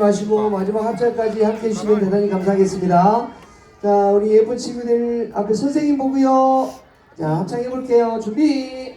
마시고 마지막 합작까지 함께 해주시면 대단히 감사하겠습니다. 자, 우리 예쁜 친구들 앞에 선생님 보고요. 자, 합창해 볼게요. 준비.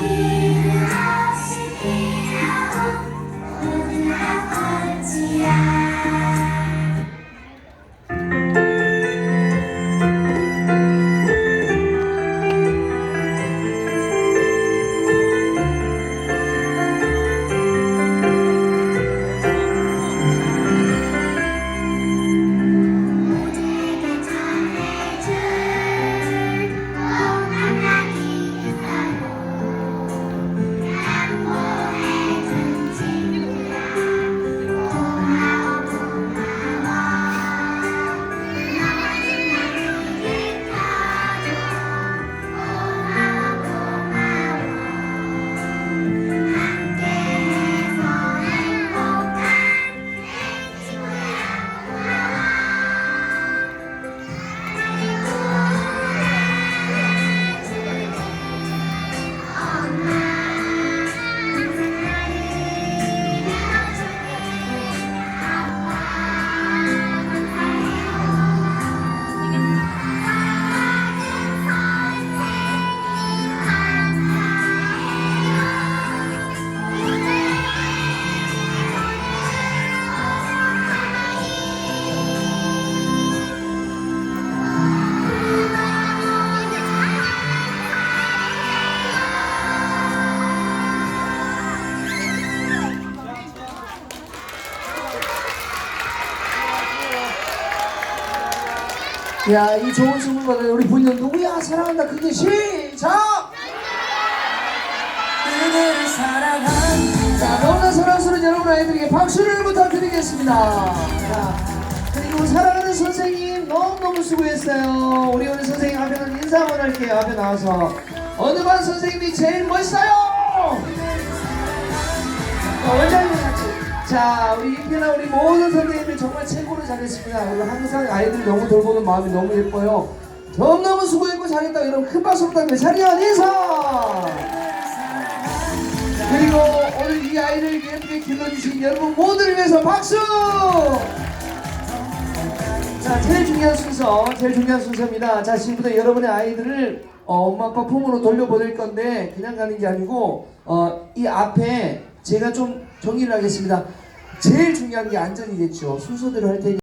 here. 야, 이 좋은 선물 받은 우리 부인은 누구야? 사랑한다. 그게 시작! 그대를 사랑한 자, 너무나 사랑스러운 여러분 아이들에게 박수를 부탁드리겠습니다. 자, 그리고 사랑하는 선생님 너무너무 수고했어요. 우리 오늘 선생님 앞에는 인사 한번 할게요. 앞에 나와서. 어느 반 선생님이 제일 멋있어요? 어, 같이. 자, 우리 임피나 우리 모든 선생님이 정말 최고로 잘했습니다. 그리고 항상 아이들 너무 돌보는 마음이 너무 예뻐요. 너무너무 수고했고 잘했다. 여러분 큰 박수 부탁드립니다. 자리한 인사! 그리고 오늘 이 아이를 예쁘게 길러주신 여러분 모두를 위해서 박수! 자, 제일 중요한 순서, 제일 중요한 순서입니다. 자, 지금부터 여러분의 아이들을 어, 엄마 아빠 품으로 돌려보낼 건데 그냥 가는 게 아니고 어, 이 앞에 제가 좀 정리를 하겠습니다. 제일 중요한 게 안전이겠죠. 순서대로 할 테니.